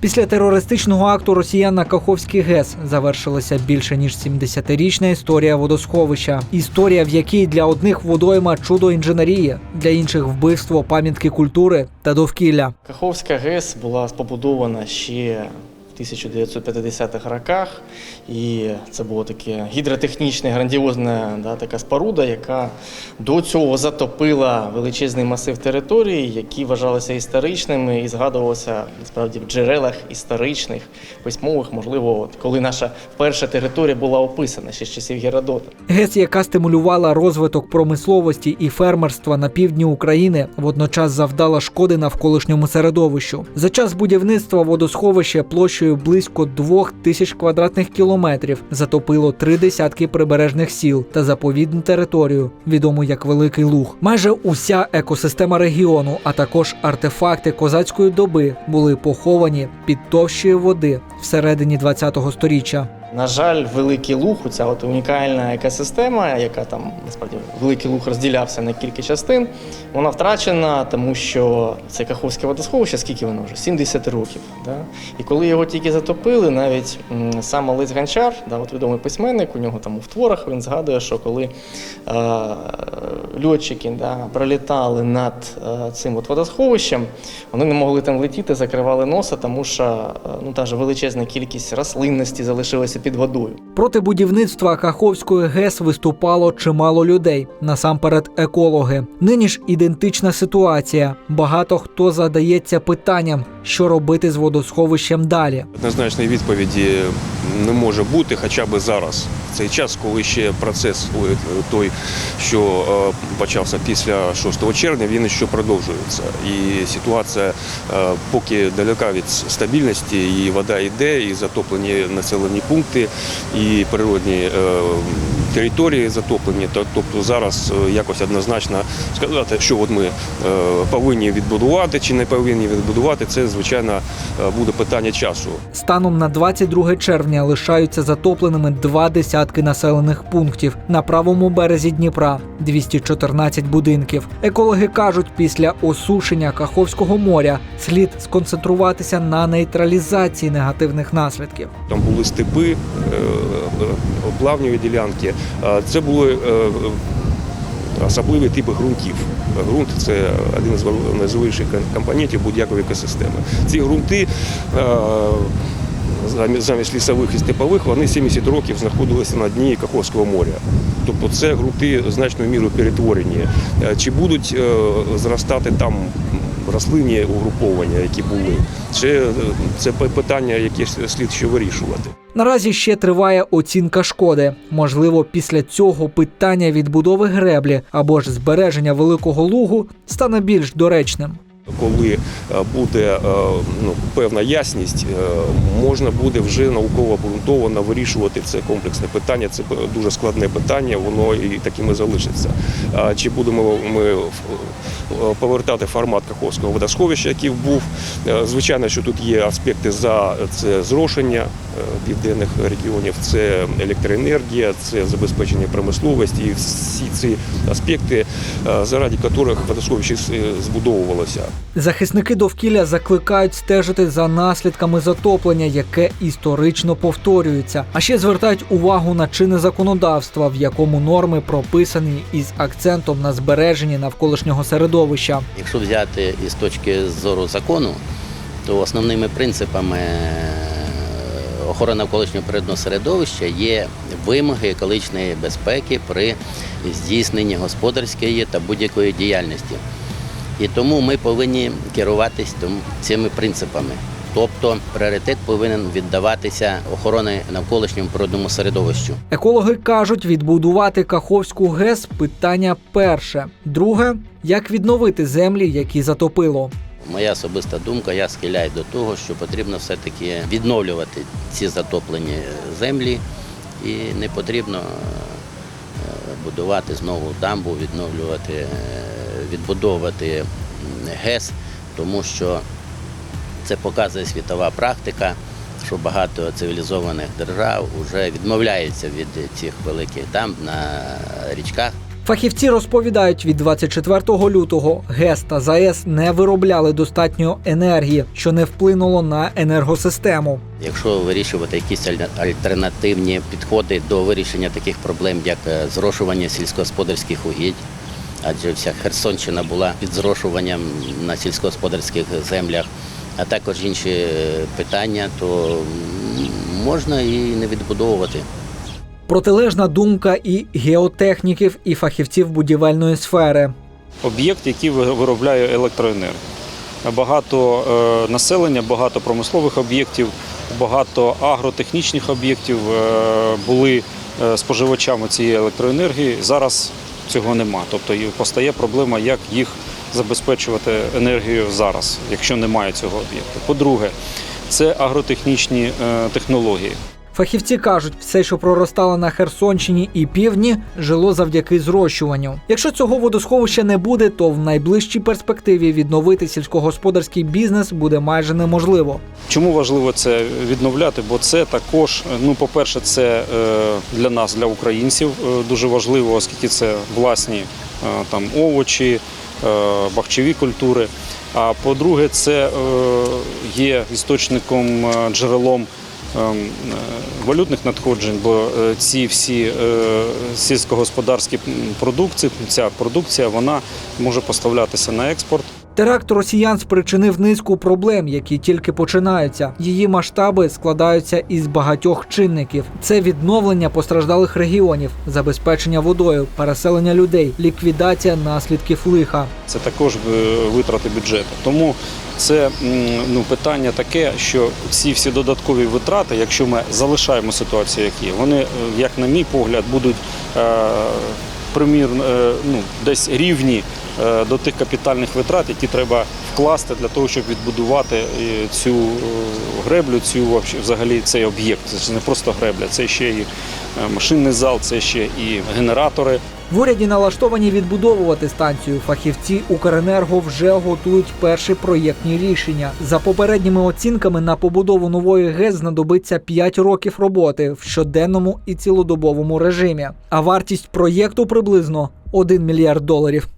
Після терористичного акту росіян на Каховський ГЕС завершилася більше ніж 70-річна історія водосховища. Історія, в якій для одних водойма чудо інженерії, для інших вбивство пам'ятки культури та довкілля. Каховська ГЕС була побудована ще 1950-х роках, і це була таке гідротехнічна, грандіозна да, така споруда, яка до цього затопила величезний масив території, які вважалися історичними і згадувалися насправді в джерелах історичних, письмових, можливо, от, коли наша перша територія була описана ще з часів Геродота. ГЕС, яка стимулювала розвиток промисловості і фермерства на півдні України, водночас завдала шкоди навколишньому середовищу. За час будівництва водосховище площею близько двох тисяч квадратних кілометрів затопило три десятки прибережних сіл та заповідну територію, відому як Великий Луг. Майже уся екосистема регіону, а також артефакти козацької доби були поховані під товщою води всередині ХХ століття. На жаль, великий луг, ця от унікальна екосистема, яка там насправді великий луг розділявся на кілька частин, вона втрачена, тому що це Каховське водосховище, скільки воно вже? 70 років. Да? І коли його тільки затопили, навіть сам Олесь Гончар, да, от відомий письменник, у нього там у творах він згадує, що коли е, льотчики да, пролітали над е, цим от водосховищем, вони не могли там летіти, закривали носа, тому що е, ну, та ж величезна кількість рослинності залишилася під водою. Проти будівництва Каховської ГЕС виступало чимало людей, насамперед екологи. Нині ж ідентична ситуація. Багато хто задається питанням, що робити з водосховищем далі. Однозначної відповіді не може бути хоча б зараз. В цей час, коли ще процес ой, той, що е, почався після 6 червня, він ще продовжується. І ситуація е, поки далека від стабільності, і вода йде, і затоплені населені пункти, і природні е, території затоплені. Тобто зараз е, якось однозначно сказати, що от ми е, повинні відбудувати чи не повинні відбудувати, це звичайно буде питання часу. Станом на 22 червня лишаються затопленими два десятки населених пунктів на правому березі Дніпра 214 будинків. Екологи кажуть, після осушення Каховського моря слід сконцентруватися на нейтралізації негативних наслідків. Там були степи, е, е, ділянки. Е, Це були е, особливі типи ґрунтів. Ґрунт це один з найважливіших компонентів будь-якої екосистеми. Ці ґрунти замість лісових і степових вони 70 років знаходилися на дні Каховського моря. Тобто це ґрунти значною мірою перетворені. Чи будуть зростати там рослинні угруповання, які були? Чи це питання, яке слід ще вирішувати? Наразі ще триває оцінка шкоди. Можливо, після цього питання відбудови греблі або ж збереження великого лугу стане більш доречним. Коли е, буде е, ну, певна ясність, е, можна буде вже науково обґрунтовано вирішувати це комплексне питання. Це дуже складне питання, воно і таким і залишиться. Чи будемо ми повертати формат Каховського водосховища, який був? Звичайно, що тут є аспекти за це зрошення південних регіонів, це електроенергія, це забезпечення промисловості і всі ці аспекти, заради яких водосховище збудовувалося. Захисники довкілля закликають стежити за наслідками затоплення, яке історично повторюється. А ще звертають увагу на чинне законодавства, в якому норми прописані із акцентом на збереженні навколишнього середовища. Якщо взяти із точки зору закону, то основними принципами е, охорони навколишнього природного середовища є вимоги екологічної безпеки при здійсненні господарської та будь-якої діяльності. І тому ми повинні керуватись цими принципами. Тобто пріоритет повинен віддаватися охорони навколишньому природному середовищу. Екологи кажуть, відбудувати Каховську ГЕС питання перше. Друге як відновити землі, які затопило. Моя особиста думка, я схиляю до того, що потрібно все-таки відновлювати ці затоплені землі і не потрібно е, будувати знову дамбу, відновлювати, е, відбудовувати ГЕС, тому що це показує світова практика, що багато цивілізованих держав вже відмовляються від цих великих дамб на річках. Фахівці розповідають, від 24 лютого ГЕС та ЗАЕС не виробляли достатньо енергії, що не вплинуло на енергосистему. Якщо вирішувати якісь аль- альтернативні підходи до вирішення таких проблем, як е, зрошування сільськогосподарських угідь, адже вся Херсонщина була під зрошуванням на сільськогосподарських землях, а також інші е, питання, то можна і не відбудовувати. Протилежна думка і геотехніків, і фахівців будівельної сфери. об'єкт, який виробляє електроенергію. Багато е, населення, багато промислових об'єктів, багато агротехнічних об'єктів е, були е, споживачами цієї електроенергії. Зараз цього нема. Тобто і постає проблема, як їх забезпечувати енергією зараз, якщо немає цього об'єкту. По-друге, це агротехнічні е, технології. Фахівці кажуть, все, що проростало на Херсонщині і півдні, жило завдяки зрощуванню. Якщо цього водосховища не буде, то в найближчій перспективі відновити сільськогосподарський бізнес буде майже неможливо. Чому важливо це відновляти? Бо це також, ну, по-перше, це е, для нас, для українців, е, дуже важливо, оскільки це власні е, там овочі, бахчові культури. А по-друге, це є істочником джерелом. Ем, е, Валютних надходжень, бо е, ці всі е, сільськогосподарські продукції, ця продукція вона може поставлятися на експорт. Теракт росіян спричинив низку проблем, які тільки починаються. Її масштаби складаються із багатьох чинників: це відновлення постраждалих регіонів, забезпечення водою, переселення людей, ліквідація наслідків лиха. це також е, витрати бюджету. Тому це ну, питання таке, що ці всі додаткові витрати, якщо ми залишаємо ситуацію, як є, вони, е, як на мій погляд, будуть е, примір, е, ну, десь рівні до тих капітальних витрат, які треба вкласти для того, щоб відбудувати е, цю е, греблю, цю взагалі цей об'єкт. Це не просто гребля, це ще і е, машинний зал, це ще і генератори. В уряді налаштовані відбудовувати станцію. Фахівці Укренерго вже готують перші проєктні рішення. За попередніми оцінками на побудову нової ГЕС знадобиться 5 років роботи в щоденному і цілодобовому режимі. А вартість проєкту приблизно 1 мільярд доларів.